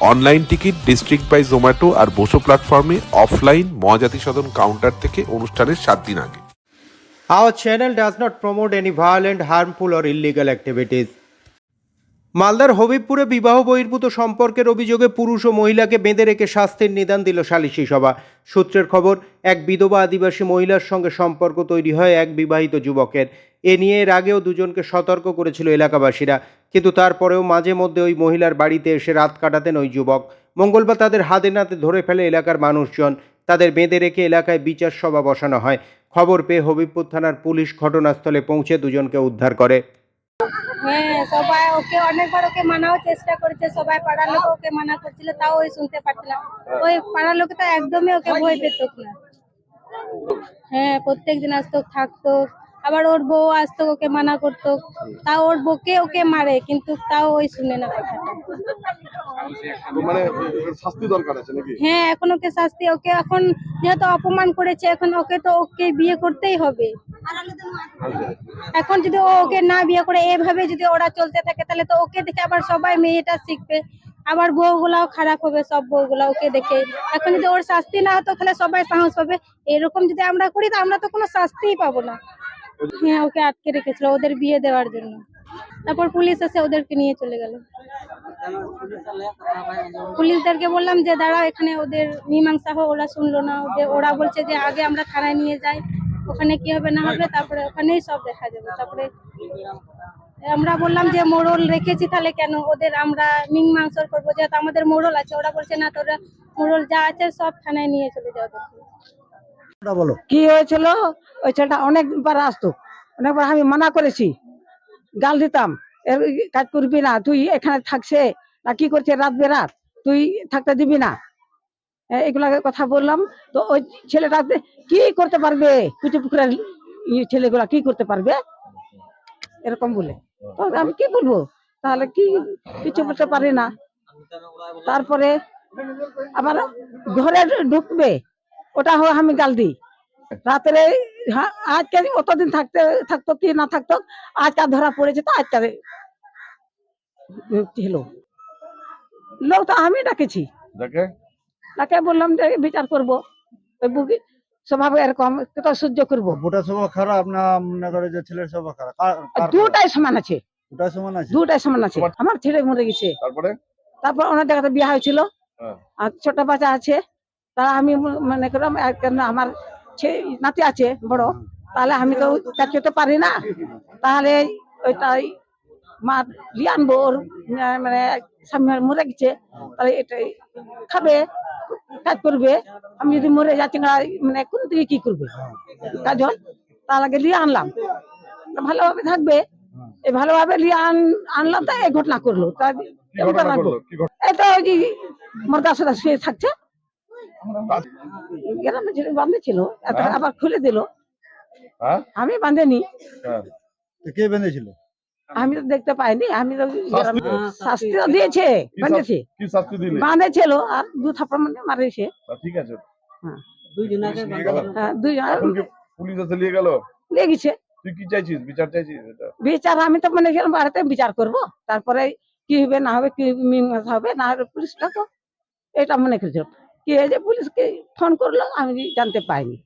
Online ticket District by Zomato আর বসো প্ল্যাটফর্মে offline Mahajati সদন counter থেকে অনুষ্ঠানের সাত দিন আগে। Our channel does not promote any violent, harmful, or illegal activities. মালদার হবিবপুরে বিবাহ বহির্ভূত সম্পর্কের অভিযোগে পুরুষ ও মহিলাকে বেঁধে রেখে শাস্তির নিদান দিল সালিশি সভা। সূত্রের খবর এক বিধবা আদিবাসী মহিলার সঙ্গে সম্পর্ক তৈরি হয় এক বিবাহিত যুবকের। এ নিয়ে এর আগেও দুজনকে সতর্ক করেছিল এলাকাবাসীরা। কিন্তু তারপরেও মাঝে মধ্যে ওই মহিলার বাড়িতে এসে রাত কাটাতেন ওই যুবক। মঙ্গলবার তাদের হাতে নাতে ধরে ফেলে এলাকার মানুষজন। তাদের বেঁধে রেখে এলাকায় বিচার সভা বসানো হয়। খবর পেয়ে হবিবপুর থানার পুলিশ ঘটনাস্থলে পৌঁছে দুজনকে উদ্ধার করে। হ্যাঁ সবাই ওকে অনেকবার ওকে মানাও চেষ্টা করেছে। সবাই পাড়ার লোক ওকে মানা করছিল, তাও ওই শুনতে পারছিল না। ওই পাড়ার লোক তো একদমই ওকে ভয় পেত না। হ্যাঁ আসতো, থাকতো। আবার ওর বউ আসতো ওকে মানা করতো। তাও ওর বউকে ওকে মারে কিন্তু তাও ওই শুনে না কথাটা মানে শাস্তি দরকার আছে নাকি? হ্যাঁ এখন ওকে শাস্তি ওকে এখন যেহেতু অপমান করেছে এখন ওকে তো ওকে বিয়ে করতেই হবে। এখন যদি ও ওকে না বিয়ে করে এভাবে যদি ওরা চলতে থাকে তাহলে তো ওকে দেখে আবার সবাই মেয়েটা শিখবে। আবার বউগুলাও খারাপ হবে সব বউগুলা ওকে দেখে। এখন যদি ওর শাস্তি না হতো তাহলে সবাই সাহস পাবে। এরকম যদি আমরা করি তো আমরা তো কোনো শাস্তিই পাবো না। হ্যাঁ ওকে আটকে রেখেছিল ওদের বিয়ে দেওয়ার জন্য। তারপর পুলিশ এসে ওদেরকে নিয়ে চলে গেল। পুলিশদেরকে বললাম যে, দাঁড়াও, এখানে ওদের মীমাংসা হোক, ওরা শুনলো না ওদের। ওরা বলছে যে, আগে আমরা থানায় নিয়ে যাই, ওখানে কি হবে না হবে, তারপরে ওখানেই সব দেখা যাবে। তারপরে আমরা বললাম যে, মোড়ল রেখেছি, তাহলে কেন ওদের আমরা মীমাংসা করব? যেহেতু আমাদের মোড়ল আছে, ওরা বলছে, না, তোরা মোড়ল যা আছে, সব থানায় নিয়ে চলে যাও ওদেরকে। বলো। কি হয়েছিল? ওই ছেলেটা অনেকবার আসতো। অনেকবার আমি মানা করেছি। গাল দিতাম। কাজ করবি না, তুই এখানে থাকছে না, কি করছে রাত বেরাত? তুই থাকতে দিবি না। এ- এগুলাকে কথা বললাম। তো ওই ছেলেটা কি করতে পারবে? কুচি পুকুরের ছেলেগুলা কি করতে পারবে? এরকম বলে। তো আমি কি বলব? তাহলে কি কিছু বলতে পারি না। তারপরে আবার ঘরে ঢুকবে। ওটা হয় আমি গাল দিই। রাত্রে আজকে অতদিন থাকতে থাকতো কি না থাকতো আজকে ধরা পড়েছে তো আজকে হলো। লোক তো আমি ডাকেছি। তাকে বললাম যে বিচার করব। ওই বুকি স্বভাব এরকম তো সহ্য করব। স্বভাব খারাপ না মনে করে যে ছেলের স্বভাব খারাপ? দুটাই সমান আছে। দুটাই সমান আছে? দুটাই সমান আছে। আমার ছেলে মরে গেছে। তারপরে? তারপর ওনার জায়গাতে বিয়ে হয়েছিল। হ্যাঁ। আর ছোট বাচ্চা আছে। তা আমি মনে করলাম কেন আমার নাতি আছে বড় তাহলে আমি তো কাজ করতে পারি না। তাহলে ওইটাই মা লিয়ে আনব ওর মানে স্বামী মরে গেছে তাহলে এটাই খাবে কাজ করবে। আমি যদি মরে যাচ্ছি না মানে কোন দিকে কি করবে? কাজল তার আগে লিয়ে আনলাম। ভালোভাবে থাকবে। এই ভালোভাবে লিয়ে আন আনলাম তাই এই ঘটনা করল। তা ঘটনা এটা ওই যে মুরগা সাথে শুয়ে থাকছে। গ্রামে ছিল বান্ধে ছিল হ্যাঁ? আবার খুলে দিল। হ্যাঁ? আমি বাঁধেনি। হ্যাঁ। কে বেঁধেছিল? আমি তো দেখতে পাইনি আমি তো শাস্তি? তো দিয়েছে। বাঁধেছে। শাস্তি- কি শাস্তি দিলে? বাঁধেছিল আর দু থাপ্পড় মানে মারিছে। ঠিক আছে। হ্যাঁ। নিয়ে গেল? হ্যাঁ, নিয়ে তুই কি চাইছিস? বিচার চাইছিস বিচার আমি তো মনে করেন বাড়িতে বিচার করব। তারপরে কি হবে না হবে কি মীমাংসা হবে না হবে পুলিশটা তো এটা মনে করেছিল। কি হয়েছে? পুলিশকে ফোন করল আমি জানতে পাইনি।